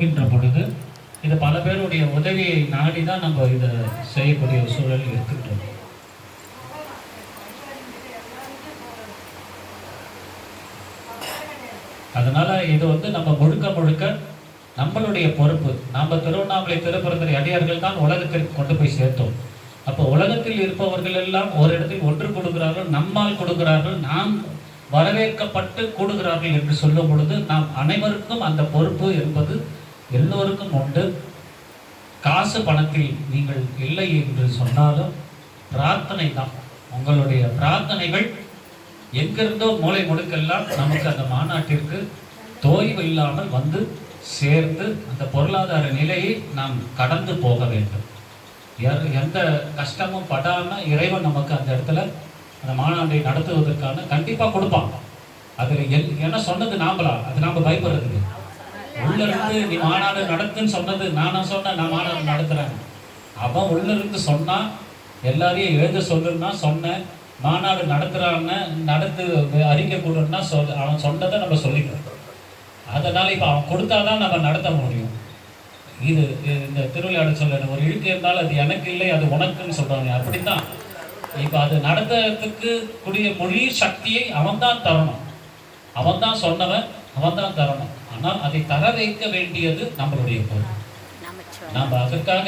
இருக்கின்ற பொழுது இது பல பேருடைய உதவியை நாடி தான் நம்ம இதை செய்யக்கூடிய ஒரு சூழல் இருக்கின்றது. அதனால இது வந்து நம்ம முழுக்க முழுக்க நம்மளுடைய பொறுப்பு. நம்ம திருவண்ணாமலை திருப்பரந்தரை அடியார்கள் தான் உலகத்திற்கு கொண்டு போய் சேர்த்தோம். அப்போ உலகத்தில் இருப்பவர்கள் எல்லாம் ஒரு இடத்தில் ஒன்று கொடுக்கிறார்கள் நம்மால் கொடுக்கிறார்கள் நாம் வரவேற்கப்பட்டு கூடுகிறார்கள் என்று சொல்லும் பொழுது நாம் அனைவருக்கும் அந்த பொறுப்பு என்பது எல்லோருக்கும் உண்டு. காசு பணத்தில் நீங்கள் இல்லை என்று சொன்னாலும் பிரார்த்தனை தான். உங்களுடைய பிரார்த்தனைகள் எங்கிருந்தோ மூளை முடுக்கெல்லாம் நமக்கு அந்த மாநாட்டிற்கு தோய்வு இல்லாமல் வந்து சேர்ந்து அந்த பொருளாதார நிலையை நாம் கடந்து போக வேண்டும். எந்த கஷ்டமும் படாம இறைவன் நமக்கு அந்த இடத்துல அந்த மாநாட்டை நடத்துவதற்கான கண்டிப்பாக கொடுப்பான். அதில் எல் என்ன சொன்னது நாமளா அது நாம் பயப்படுறதுக்கு உள்ள இருந்து நீ மாநாடு நடத்துன்னு சொன்னது நானா சொன்னேன் நான் மாநாடு நடத்துறேன். அவன் உள்ள இருந்து சொன்னா எல்லாரையும் எழுத சொல்லுன்னா சொன்னேன் மாநாடு நடத்துறான்னு நடத்து அறிக்கை கொடுன்னா சொல் அவன் சொன்னதை நம்ம சொல்லிக்கிறோம். அதனால் இப்போ அவன் கொடுத்தாதான் நம்ம நடத்த முடியும். இது இந்த திருவிளையாடல் சொல்ல ஒரு இழுக்கு இருந்தால் அது எனக்கு இல்லை அது உனக்குன்னு சொல்றாங்க. அப்படித்தான் இப்போ அது நடத்துறதுக்கு கூடிய மொழி சக்தியை அவன் தான் தரணும். அவன் தான் சொன்னவன் அவன் தான் தரணும். ஆனால் அதை தர வைக்க வேண்டியது நம்மளுடைய பொறுப்பு நாம் அதற்காக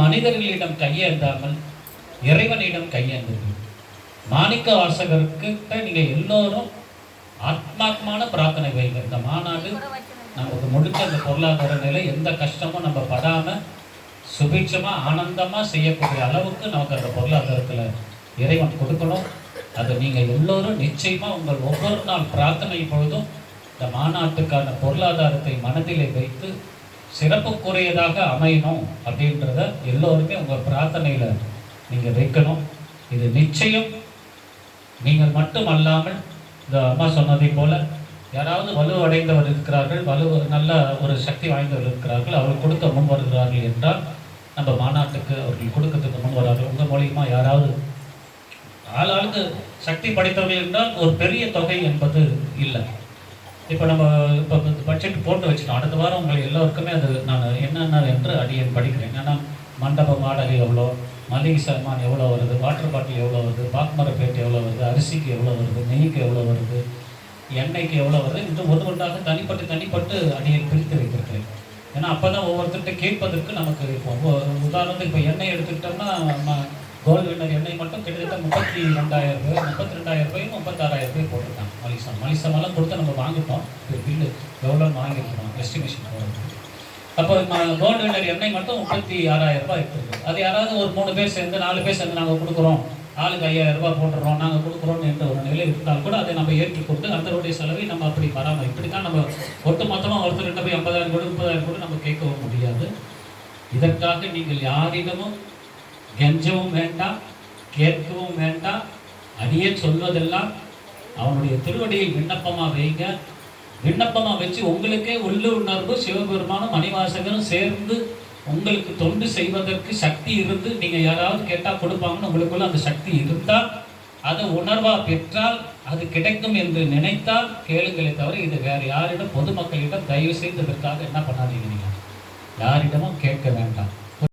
மனிதர்களிடம் கையேந்தாமல் இறைவனிடம் கையேந்துங்கள் மாணிக்க வாசகர்கிட்ட நீங்க எல்லோரும் ஆத்மாத்மான பிரார்த்தனை வைங்க இந்த மாநாடு நமக்கு முழுக்க இந்த பொருளாதார நிலை எந்த கஷ்டமும் நம்ம படாம சுபிட்சமா ஆனந்தமா செய்யக்கூடிய அளவுக்கு நமக்கு அந்த பொருளாதாரத்துல இறைவன் கொடுக்கணும். அதை நீங்க எல்லோரும் நிச்சயமா உங்கள் ஒவ்வொரு நாள் பிரார்த்தனை பொழுதும் இந்த மாநாட்டுக்கான பொருளாதாரத்தை மனதிலே வைத்து சிறப்புக்குரியதாக அமையணும் அப்படின்றத எல்லோருமே உங்கள் பிரார்த்தனையில் நீங்கள் வைக்கணும். இது நிச்சயம். நீங்கள் மட்டும் அல்லாமல் இந்த அம்மா சொன்னதை போல் யாராவது வலுவடைந்தவர் இருக்கிறார்கள் வலு நல்ல ஒரு சக்தி வாய்ந்தவர் இருக்கிறார்கள் அவர்கள் கொடுக்க முன் வருகிறார்கள் என்றால் நம்ம மாநாட்டுக்கு அவர்கள் கொடுக்கறதுக்கு முன் வரார்கள். உங்கள் மூலியமா யாராவது ஆளாளுக்கு சக்தி படைத்தவர்கள் என்றால் ஒரு பெரிய தொகை என்பது இல்லை. இப்போ நம்ம இப்போ பட்ஜெட் போட்டு வச்சுட்டோம். அடுத்த வாரம் உங்களை எல்லோருக்குமே அது நான் என்னென்ன என்று அடியன் படிக்கிறேன். ஏன்னா மண்டப வாடகை எவ்வளோ மளிகை சாமான் எவ்வளோ வருது வாட்டர் பாட்டில் எவ்வளோ வருது பாக்மரப்பேட்டு எவ்வளோ வருது அரிசிக்கு எவ்வளோ வருது நெய்க்கு எவ்வளோ வருது எண்ணெய்க்கு எவ்வளோ வருது இது ஒன்று ஒன்றாக தனிப்பட்டு தனிப்பட்டு அடியேன் பிரித்து வைத்திருக்கிறேன். ஏன்னா அப்போ தான் ஒவ்வொருத்தர்கிட்ட கேட்பதற்கு நமக்கு இப்போ உதாரணத்துக்கு இப்போ எண்ணெய் எடுத்துக்கிட்டோம்னா கோல்டு வின்னர் எண்ணெய் மட்டும் கிட்டத்தட்ட முப்பத்தி ரெண்டாயிரம் ரூபாய் முப்பத்தி ரெண்டாயிரம் ரூபாயும் முப்பத்தாறாயிரம் ரூபாய் போட்டிருக்காங்க. மலிசம் மலிசமெல்லாம் கொடுத்து நம்ம வாங்கிட்டோம். இப்போ பில்லு எவ்வளோ வாங்கியிருக்கோம் எஸ்டிமேஷன் எவ்வளோ அப்போ கோல்டு வின்னர் எண்ணெய் மட்டும் முப்பத்தி ஆறாயிரம் ரூபாய் இருக்குது அது யாராவது ஒரு மூணு பேர் சேர்ந்து நாலு பேர் சேர்ந்து நாங்கள் கொடுக்குறோம். ஆளுக்கு ஐயாயிரம் ரூபாய் போட்டுறோம். நாங்கள் கொடுக்குறோம் என்ற ஒரு நிலை இருந்தால் கூட அதை நம்ம ஏற்றி கொடுத்து அதனுடைய செலவை நம்ம அப்படி பராமரி இப்படி தான் நம்ம ஒட்டு மொத்தமாக ஒருத்தர் போய் ஐம்பதாயிரம் கூட முப்பதாயிரம் கூட நம்ம கேட்கவும் முடியாது. இதற்காக நீங்கள் யாரிடமும் கெஞ்சவும் வேண்டாம் கேட்கவும் வேண்டாம் அடியே சொல்வதெல்லாம் அவனுடைய திருவடியை விண்ணப்பமாக வைங்க. விண்ணப்பமாக வச்சு உங்களுக்கே உள்ளுணர்வு சிவபெருமானும் மணிவாசகரும் சேர்ந்து உங்களுக்கு தொண்டு செய்வதற்கு சக்தி இருந்து நீங்கள் யாராவது கேட்டால் கொடுப்பாங்கன்னு உங்களுக்குள்ள அந்த சக்தி இருந்தால் அதை உணர்வாக பெற்றால் அது கிடைக்கும் என்று நினைத்தால் கேளுங்களே தவிர இது வேறு யாரிடம் பொதுமக்களிடம் தயவு செய்து இதற்காக என்ன பண்ணாதீங்க நீங்கள் யாரிடமும் கேட்க வேண்டாம்.